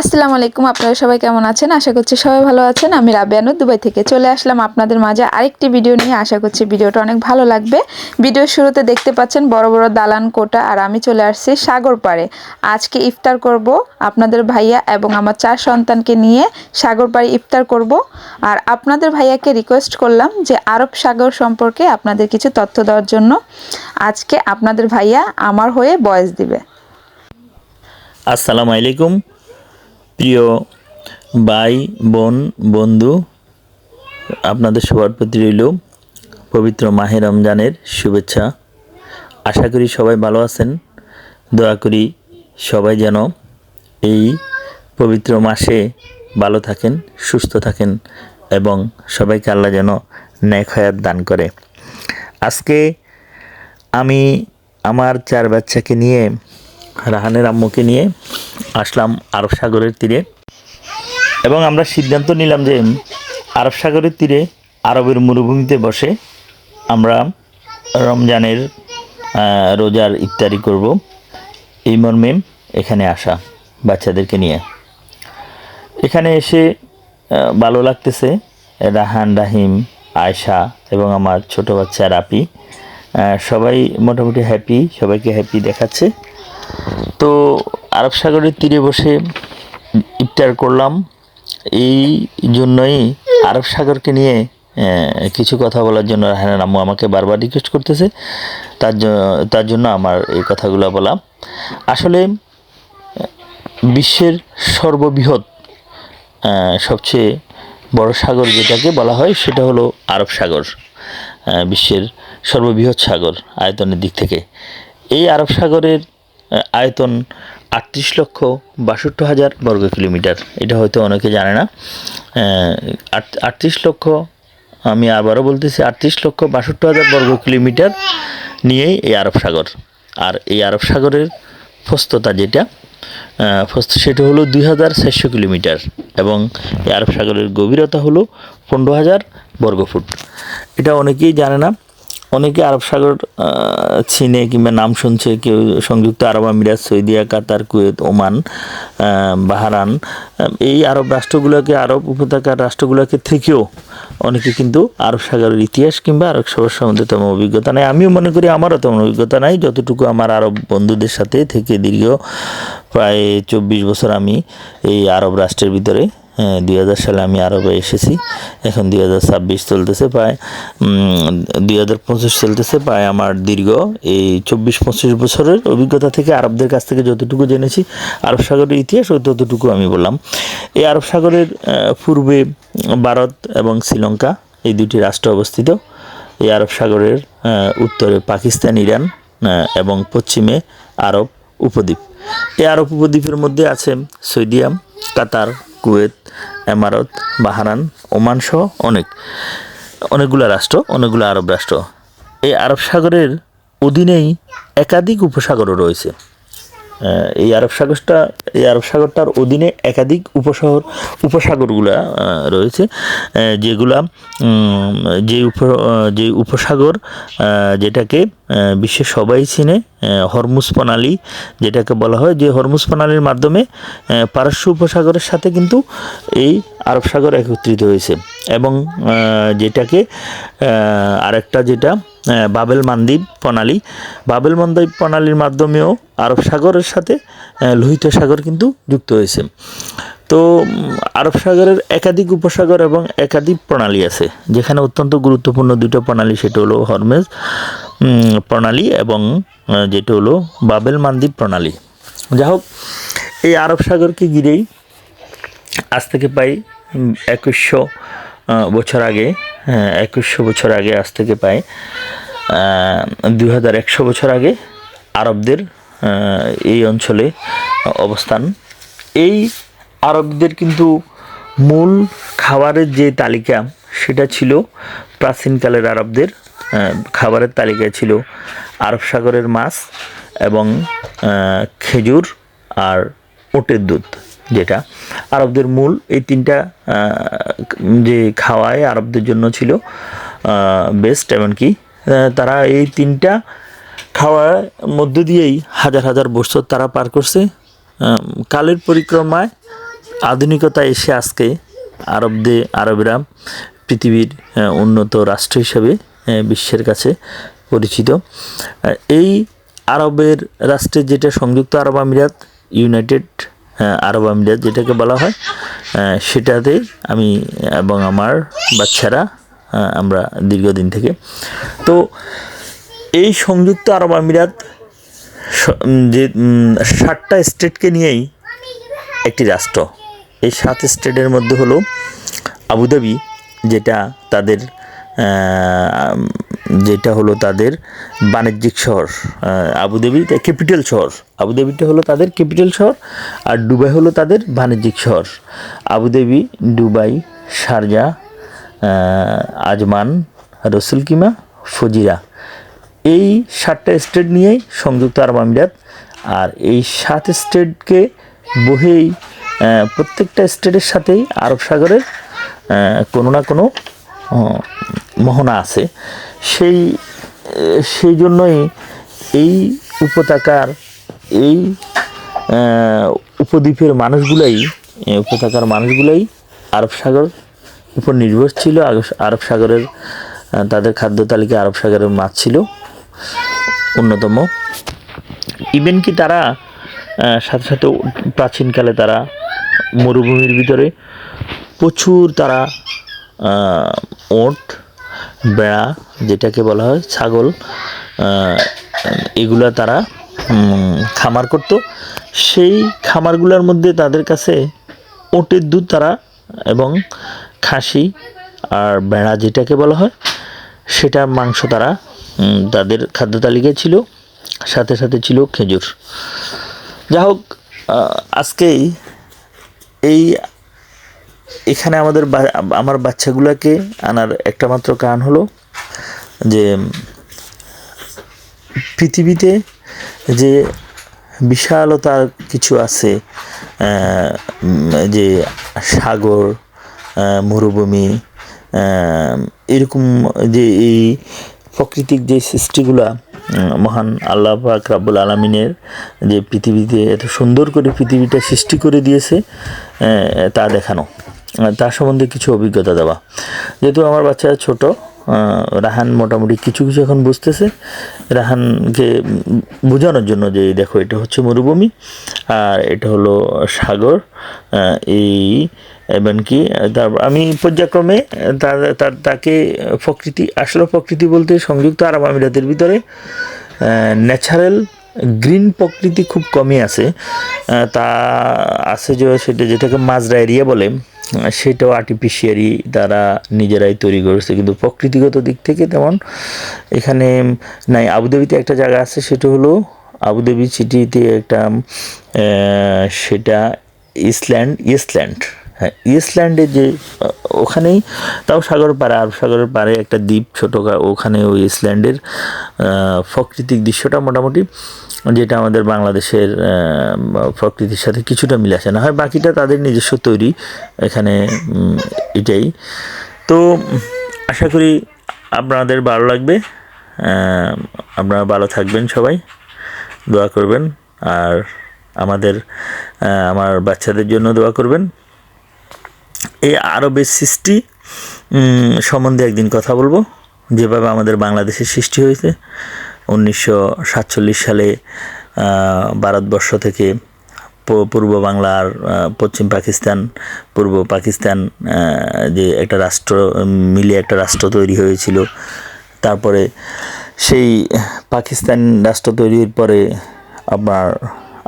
আসসালামু আলাইকুম, আপনারা সবাই কেমন আছেন? আশা করছি সবাই ভালো আছেন। আমি রাবিয়ানু, দুবাই থেকে চলে আসলাম আপনাদের মাঝে আরেকটি ভিডিও নিয়ে। আশা করছি ভিডিওটা অনেক ভালো লাগবে। ভিডিওর শুরুতে দেখতে পাচ্ছেন বড় বড় দালান কোটা আর আমি চলে আসছি সাগর পাড়ে। আজকে ইফতার করব আপনাদের ভাইয়া এবং আমার চার সন্তানকে নিয়ে সাগর পাড়ে ইফতার করব। আর আপনাদের ভাইয়াকে রিকোয়েস্ট করলাম যে আরব সাগর সম্পর্কে আপনাদের কিছু তথ্য দেওয়ার জন্য। আজকে আপনাদের ভাইয়া আমার হয়ে বয়স দিবে। আসসালামু আলাইকুম। প্রিয় ভাই, বোন, বন্ধু, আপনাদের সবার প্রতি রইল পবিত্র মাহে রমজানের শুভেচ্ছা। আশা করি সবাই ভালো আছেন। দয়া করি সবাই যেন এই পবিত্র মাসে ভালো থাকেন, সুস্থ থাকেন এবং সবাইকে আল্লাহ যেন ন্যাক হায়াত দান করে। আজকে আমি আমার চার বাচ্চাকে নিয়ে রাহানের আম্মুকে নিয়ে আসলাম আরব সাগরের তীরে। এবং আমরা সিদ্ধান্ত নিলাম যে আরব সাগরের তীরে আরবের মরুভূমিতে বসে আমরা রমজানের রোজার ইফতারি করব। এই মর্মে এখানে আসা বাচ্চাদেরকে নিয়ে। এখানে এসে ভালো লাগতেছে রাহান, রাহিম, আয়শা এবং আমার ছোট বাচ্চা রাপি। সবাই মোটামুটি হ্যাপি সবাইকে হ্যাপি দেখাচ্ছে। তো আরব সাগরের তীরে বসে ইফতার করলাম। এই জন্যই আরব সাগরকে নিয়ে কিছু কথা বলার জন্য রাহানের আম্মু আমাকে বারবার রিকোয়েস্ট করতেছে। তার তার জন্য আমার এই কথাগুলো বলা। আসলে বিশ্বের সর্ববৃহৎ সবচেয়ে বড় সাগর যেটাকে বলা হয়, সেটা হলো আরব সাগর বিশ্বের সর্ববৃহৎ সাগর আয়তনের দিক থেকে। এই আরব সাগরের আয়তন আটত্রিশ লক্ষ বাষট্টি হাজার বর্গ কিলোমিটার। এটা হয়তো অনেকে জানে না। আটত্রিশ লক্ষ, আমি আবারও বলতেছি, আটত্রিশ লক্ষ বাষট্টি হাজার বর্গ কিলোমিটার নিয়েই এই আরব সাগর। আর এই আরব সাগরের প্রস্ততা যেটা সেটা হলো দুই হাজার চারশো কিলোমিটার এবং এই আরব সাগরের গভীরতা হলো পনেরো হাজার বর্গফুট এটা অনেকেই জানে না। অনেকে আরব সাগর চিনে কিংবা নাম শুনছে, কেউ সংযুক্ত আরব আমিরাত সৌদিয়া কাতার, কুয়েত, ওমান বাহারান এই আরব রাষ্ট্রগুলোকে, আরব উপত্যকার রাষ্ট্রগুলোকে থেকেও অনেকে কিন্তু আরব সাগরের ইতিহাস কিংবা আরব সাগর সম্বন্ধে তেমন অভিজ্ঞতা নেই। আমিও মনে করি আমারও তেমন অভিজ্ঞতা নাই। যতটুকু আমার আরব বন্ধুদের সাথে থেকে দীর্ঘ প্রায় চব্বিশ বছর আমি এই আরব রাষ্ট্রের ভিতরে দুই হাজার সালে আমি আরবে এসেছি। এখন দুই হাজার ছাব্বিশ চলতেছে, প্রায় দুই হাজার পঁচিশ চলতেছে, প্রায় আমার দীর্ঘ এই চব্বিশ পঁচিশ বছরের অভিজ্ঞতা থেকে আরবদের কাছ থেকে যতটুকু জেনেছি, আরব সাগরের ইতিহাস ও ততটুকু আমি বললাম। এই আরব সাগরের পূর্বে ভারত এবং শ্রীলঙ্কা এই দুটি রাষ্ট্র অবস্থিত। এই আরব সাগরের উত্তরে পাকিস্তান, ইরান এবং পশ্চিমে আরব উপদ্বীপ। এই আরব উপদ্বীপের মধ্যে আছে সৌদিয়াম কাতার কুয়েত, এমারত বাহারান ওমান সহ অনেক, অনেকগুলো রাষ্ট্র, অনেকগুলো আরব রাষ্ট্র। এই আরব সাগরের অধীনেই একাধিক উপসাগরও রয়েছে। এই আরব সাগরটা, এই আরব সাগরটার অধীনে একাধিক উপশহর, উপসাগরগুলা রয়েছে যেগুলা যে উপ যে উপসাগর যেটাকে বিশ্বের সবাই চিনে হরমুজ প্রণালী, যেটাকে বলা হয়, যে হরমুজ প্রণালীর মাধ্যমে পারস্য উপসাগরের সাথে কিন্তু এই আরব সাগর একত্রিত হয়েছে। এবং যেটাকে আরেকটা যেটা বাবেল মানদ্বীপ প্রণালী। বাবেল মানদ্বীপ প্রণালীর মাধ্যমেও আরব সাগরের সাথে লোহিত সাগর কিন্তু যুক্ত হয়েছে। তো আরব সাগরের একাধিক উপসাগর এবং একাধিক প্রণালী আছে, যেখানে অত্যন্ত গুরুত্বপূর্ণ দুটো প্রণালী, সেটা হলো হরমেজ প্রণালী এবং যেটা হলো বাবেল মানদ্বীপ প্রণালী। যাই হোক এই আরব সাগরকে ঘিরেই আজ থেকে প্রায় একুশশো বছর আগে হ্যাঁ একুশশো বছর আগে আজ থেকে প্রায় দুই হাজার একশো বছর আগে আরবদের এই অঞ্চলে অবস্থান। এই আরবদের কিন্তু মূল খাবারের যে তালিকা, সেটা ছিল প্রাচীনকালের আরবদের খাবারের তালিকায় ছিল আরব সাগরের মাছ এবং খেজুর আর ওটের দুধ। যেটা আরবদের মূল, এই তিনটা যে খাওয়ায় আরবদের জন্য ছিল বেস্ট এমনকি তারা এই তিনটা খাওয়ার মধ্য দিয়েই হাজার হাজার বছর তারা পার করছে। কালের পরিক্রমায় আধুনিকতা এসে আজকে আরবদের আরবেরা পৃথিবীর উন্নত রাষ্ট্র হিসেবে বিশ্বের কাছে পরিচিত। এই আরবের রাষ্ট্রের যেটা সংযুক্ত আরব আমিরাত ইউনাইটেড আরব আমিরাত যেটাকে বলা হয় সেটাতে আমি এবং আমার বাচ্চারা আমরা দীর্ঘদিন থেকে। তো এই সংযুক্ত আরব আমিরাত যে ষাটটা স্টেটকে নিয়েই একটি রাষ্ট্র। এই সাত স্টেটের মধ্যে হলো আবুধাবি, যেটা তাদের যেটা হলো তাদের বাণিজ্যিক শহর আবুধাবি ক্যাপিটাল শহর। আবুধাবিটা হলো তাদের ক্যাপিটাল শহর আর দুবাই হলো তাদের বাণিজ্যিক শহর। Abu Dhabi Dubai, Sharjah Ajman Ras Al Khaimah Fujairah. এই সাতটা স্টেট নিয়েই সংযুক্ত আরব আমিরাত। আর এই সাত স্টেটকে বহেই প্রত্যেকটা স্টেটের সাথেই আরব সাগরের কোনো না কোনো মোহনা আছে। সেই সেই জন্যই এই উপত্যকার, এই উপদ্বীপের মানুষগুলাই উপত্যকার মানুষগুলাই আরব সাগর উপর নির্ভরশীল আরব- আরব সাগরের তাদের খাদ্য তালিকায় আরব সাগরের মাছ ছিল। অন্যতম। ইভেন কি তারা সাথে সাথে প্রাচীনকালে তারা মরুভূমির ভিতরে প্রচুর তারা ওট বেড়া, যেটাকে বলা হয়, ছাগল এগুলা তারা খামার করত। সেই খামারগুলোর মধ্যে তাদের কাছে ওটের দুধ তারা এবং খাসি আর বেড়া যেটাকে বলা হয় সেটার মাংস তারা তাদের খাদ্য তালিকায় ছিল, সাথে সাথে ছিল খেজুর। যা হোক আজকেই এই এখানে আমাদের আমার বাচ্চাগুলোকে আনার একটা মাত্র কারণ হলো যে, পৃথিবীতে যে বিশালতার কিছু আছে যে সাগর মরুভূমি এরকম যে এই প্রাকৃতিক যে সৃষ্টিগুলা মহান আল্লাহ পাক রাব্বুল আলমিনের যে পৃথিবীতে এত সুন্দর করে পৃথিবীটা সৃষ্টি করে দিয়েছে তা দেখানো। তার সম্বন্ধে কিছু অভিজ্ঞতা দেওয়া। যেহেতু আমার বাচ্চা ছোট রাহান মোটামুটি কিছু কিছু এখন বুঝতেছে। রাহানকে বোঝানোর জন্য যে, দেখো, এটা হচ্ছে মরুভূমি, আর এটা হলো সাগর এই এবং কি তার, আমি পর্যায়ক্রমে তার তাকে প্রকৃতি, আসলে প্রকৃতি বলতে সংযুক্ত আরব আমিরাতের ভিতরে ন্যাচারাল গ্রিন প্রকৃতি খুব কমই আছে। তা আছে যে, সেটা যেটাকে মাজরা এরিয়া বলে। সেটাও আর্টিফিশিয়ালি তারা নিজেরাই তৈরি করেছে। কিন্তু প্রকৃতিগত দিক থেকে তেমন এখানে নাই। আবুধাবিতে একটা জায়গা আছে, সেটা হলো আবুধাবি সিটিতে একটা সেটা ইসল্যান্ড ইসল্যান্ড হ্যাঁ ইসল্যান্ডে যে ওখানেই তাও সাগর পাড়ে আরব সাগরের পাড়ে একটা দ্বীপ ছোটো ওখানে ওই ইসল্যান্ডের প্রাকৃতিক দৃশ্যটা মোটামুটি, যেটা আমাদের বাংলাদেশের প্রকৃতির সাথে কিছুটা মিল আসে না। হয় বাকিটা তাদের নিজস্ব তৈরি, এখানে এটাই। তো, আশা করি আপনাদের ভালো লাগবে। আপনারা ভালো থাকবেন সবাই, দোয়া করবেন, আর আমাদের আমার বাচ্চাদের জন্য দোয়া করবেন। এই আরবের সৃষ্টি। সম্বন্ধে একদিন কথা বলব। যেভাবে আমাদের বাংলাদেশের সৃষ্টি হয়েছে। উনিশশো সাতচল্লিশ সালে ভারতবর্ষ থেকে পূর্ব বাংলার পশ্চিম পাকিস্তান পূর্ব পাকিস্তান যে একটা রাষ্ট্র উম, মিলে একটা রাষ্ট্র তৈরি হয়েছিল। তারপরে সেই পাকিস্তান রাষ্ট্র তৈরির পরে আপনার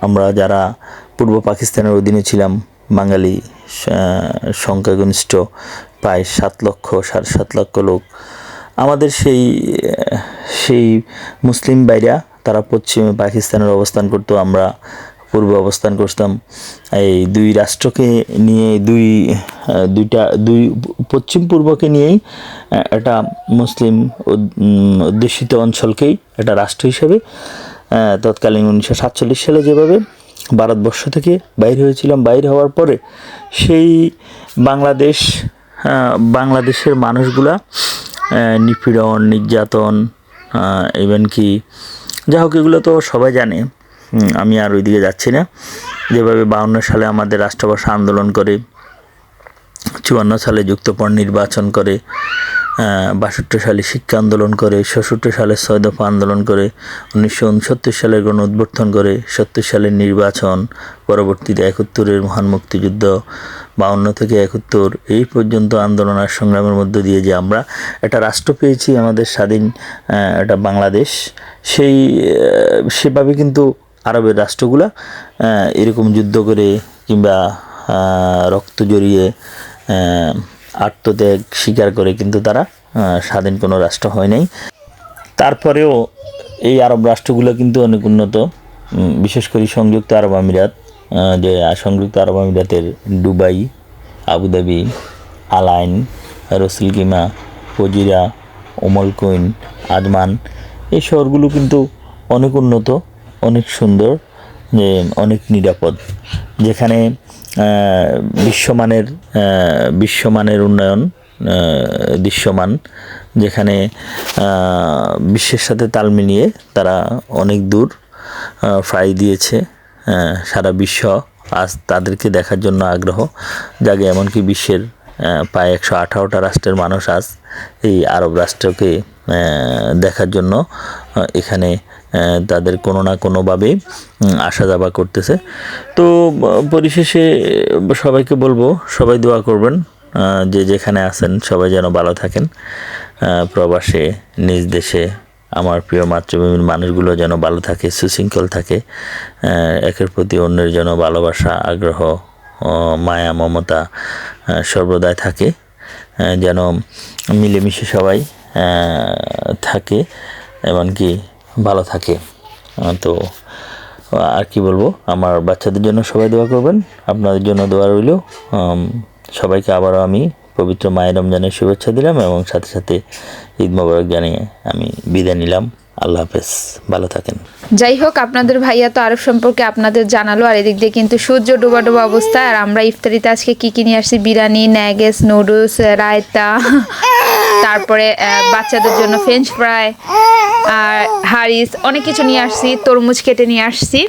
আমরা যারা পূর্ব পাকিস্তানের অধীনে ছিলাম বাঙালি আহ, সংখ্যাগরিষ্ঠ প্রায় সাত লক্ষ সাড়ে সাত লক্ষ লোক। আমাদের সেই সেই মুসলিম বাইরা তারা পশ্চিমে পাকিস্তানের অবস্থান করতো আমরা পূর্বে অবস্থান করতাম। এই দুই রাষ্ট্রকে নিয়ে দুই দুইটা দুই পশ্চিম পূর্বকে নিয়েই একটা মুসলিম অধ্যুষিত অঞ্চলকেই একটা রাষ্ট্র হিসেবে তৎকালীন উনিশশো সাতচল্লিশ সালে যেভাবে ভারতবর্ষ থেকে বাইর হয়েছিলাম। বাইর হওয়ার পরে সেই বাংলাদেশ আহ, বাংলাদেশের মানুষগুলা নিপীড়ন নির্যাতন ইভেন কি যা হোক এগুলো তো সবাই জানে। আমি আর ওইদিকে যাচ্ছি না। যেভাবে বাউন্ন সালে আমাদের রাষ্ট্রভাষা আন্দোলন করে চুয়ান্ন সালে যুক্তপণ নির্বাচন করে বাষট্টি সালে শিক্ষা আন্দোলন করে ষষট্টি সালে ছয় দফা আন্দোলন করে, উনিশশো উনসত্তর সালে গণ উদ্বর্তন করে, সত্তর সালের নির্বাচন, পরবর্তীতে একাত্তরের মহান মুক্তিযুদ্ধ, বাউন্ন থেকে একাত্তর, এই পর্যন্ত আন্দোলন আর সংগ্রামের মধ্য দিয়ে যে আমরা একটা রাষ্ট্র পেয়েছি, আমাদের স্বাধীন একটা বাংলাদেশ, সেই সেভাবে কিন্তু আরবের রাষ্ট্রগুলা এরকম যুদ্ধ করে কিংবা রক্ত জড়িয়ে আত্মত্যাগ স্বীকার করে কিন্তু তারা স্বাধীন কোনো রাষ্ট্র হয় নাই। তারপরেও এই আরব রাষ্ট্রগুলো কিন্তু অনেক উন্নত বিশেষ করে সংযুক্ত আরব আমিরাত যে সংযুক্ত আরব আমিরাতের Dubai, Abu Dhabi, Al Ain Ras Al Khaimah Fujairah Quwain Ajman এই শহরগুলো কিন্তু অনেক উন্নত, অনেক সুন্দর অনেক নিরাপদ। যেখানে বিশ্বমানের বিশ্বমানের উন্নয়ন দৃশ্যমান, যেখানে বিশ্বের সাথে তাল মিলিয়ে তারা অনেক দূর ফ্রাই দিয়েছে সারা বিশ্ব আজ তাদেরকে দেখার জন্য আগ্রহ জাগে। এমনকি বিশ্বের প্রায় একশো আঠারোটা রাষ্ট্রের মানুষ আজ এই আরব রাষ্ট্রকে দেখার জন্য এখানে তাদের কোনো না কোনোভাবে আসা যাওয়া করতেছে। তো পরিশেষে, সবাইকে বলব, সবাই দোয়া করবেন যে যেখানে আছেন, সবাই যেন ভালো থাকেন। প্রবাসে, নিজ দেশে, আমার প্রিয় মাতৃভূমির মানুষগুলো যেন ভালো থাকে, সুশৃঙ্খল থাকে একের প্রতি অন্যের যেন ভালোবাসা, আগ্রহ মায়া, মমতা সর্বদাই থাকে। যেন মিলেমিশে সবাই থাকে, এমনকি ভালো থাকে। তো, আর কি বলব, আমার বাচ্চাদের জন্য সবাই দোয়া করবেন, আপনাদের জন্য দোয়া রইল। সবাইকে আবারও আমি পবিত্র মায়ের রমজানের শুভেচ্ছা দিলাম এবং সাথে সাথে ঈদ মোবারক জানিয়ে আমি বিদায় নিলাম। আল্লাহ হাফেজ। ভালো থাকেন। যাই হোক, আপনাদের ভাইয়া তো আরব সম্পর্কে আপনাদের জানালো, আর এদিক দিয়ে কিন্তু সূর্য ডোবা ডোবা অবস্থা আর আমরা ইফতারিতে আজকে কী কী নিয়ে আসছি? বিরিয়ানি, ন্যাগেস, নুডলস, রায়তা তারপরে বাচ্চাদের জন্য ফ্রেঞ্চ ফ্রাই আর হারিস অনেক কিছু নিয়ে আসছি, তরমুজ কেটে নিয়ে আসছি।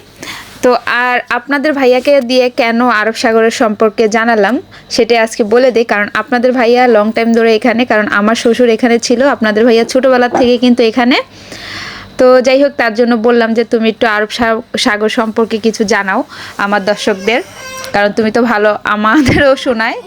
তো আর আপনাদের ভাইয়াকে দিয়ে কেন আরব সাগরের সম্পর্কে জানালাম সেটা আজকে বলে দিই, কারণ আপনাদের ভাইয়া লং টাইম ধরে এখানে, কারণ আমার শ্বশুর এখানে ছিল, আপনাদের ভাইয়া ছোটোবেলার থেকে কিন্তু এখানে। তো যাই হোক, তার জন্য বললাম যে তুমি একটু আরব সাগর সম্পর্কে কিছু জানাও আমার দর্শকদের, কারণ তুমি তো ভালো আমাদেরও শোনায়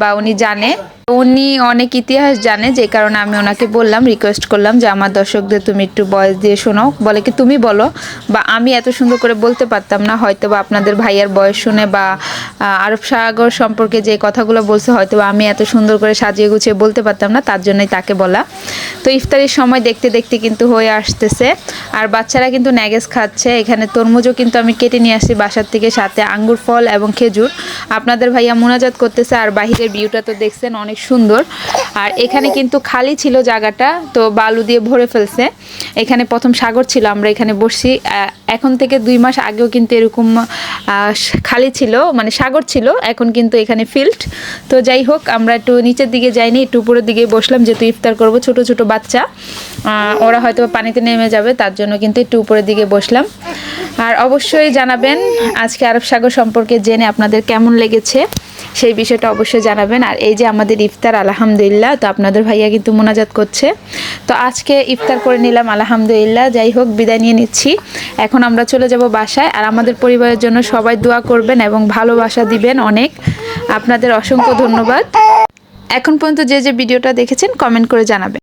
বা উনি জানে। উনি অনেক ইতিহাস জানে, যে কারণে আমি ওনাকে বললাম রিকোয়েস্ট করলাম যে, আমার দর্শকদের তুমি একটু বয়স দিয়ে শোনাও। বলে কি, তুমি বলো। বা আমি এত সুন্দর করে বলতে পারতাম না হয়তো বা আপনাদের ভাইয়ার বয়স শুনে বা আরব সাগর সম্পর্কে যে কথাগুলো বলছে হয়তো বা আমি এত সুন্দর করে সাজিয়ে গুছিয়ে বলতে পারতাম না, তার জন্যই তাকে বলা। তো ইফতারির সময় দেখতে দেখতে কিন্তু হয়ে আসতেছে। আর বাচ্চারা কিন্তু ন্যাগেস খাচ্ছে। এখানে তরমুজও কিন্তু আমি কেটে নিয়ে আসছি বাসার থেকে, সাথে আঙ্গুর, ফল এবং খেজুর। আপনাদের ভাইয়া মোনাজাত করতেছে, আর বাহিরের ভিউটা তো দেখছেন, অনেক সুন্দর। আর এখানে কিন্তু খালি ছিল জায়গাটা তো বালু দিয়ে ভরে ফেলছে। এখানে প্রথম সাগর ছিল আমরা এখানে আহ, এখন থেকে দুই মাস আগেও কিন্তু এরকম খালি ছিল মানে সাগর ছিল এখন কিন্তু এখানে ফিল্ড। তো যাই হোক আমরা একটু নিচের দিকে যাইনি একটু উপরের দিকে বসলাম যেহেতু ইফতার করব ছোট ছোট বাচ্চা। ওরা হয়তো পানিতে নেমে যাবে তার জন্য কিন্তু একটু উপরের দিকে বসলাম। আর অবশ্যই জানাবেন আজকে আরব সাগর সম্পর্কে জেনে আপনাদের কেমন লেগেছে। সেই বিষয়টা অবশ্যই জানাবেন। আর এই যে আমাদের ইফতার, আলহামদুলিল্লাহ, তো আপনাদের ভাইয়া কিন্তু মোনাজাত করছে। তো আজকে ইফতার করে নিলাম, আলহামদুলিল্লাহ। যাই হোক, বিদায় নিয়ে নিচ্ছি। এখন আমরা চলে যাব বাসায়। আর আমাদের পরিবারের জন্য সবাই দোয়া করবেন এবং ভালোবাসা দিবেন অনেক। আপনাদের অসংখ্য ধন্যবাদ। এখন পর্যন্ত যে যে ভিডিওটা দেখেছেন কমেন্ট করে জানাবেন।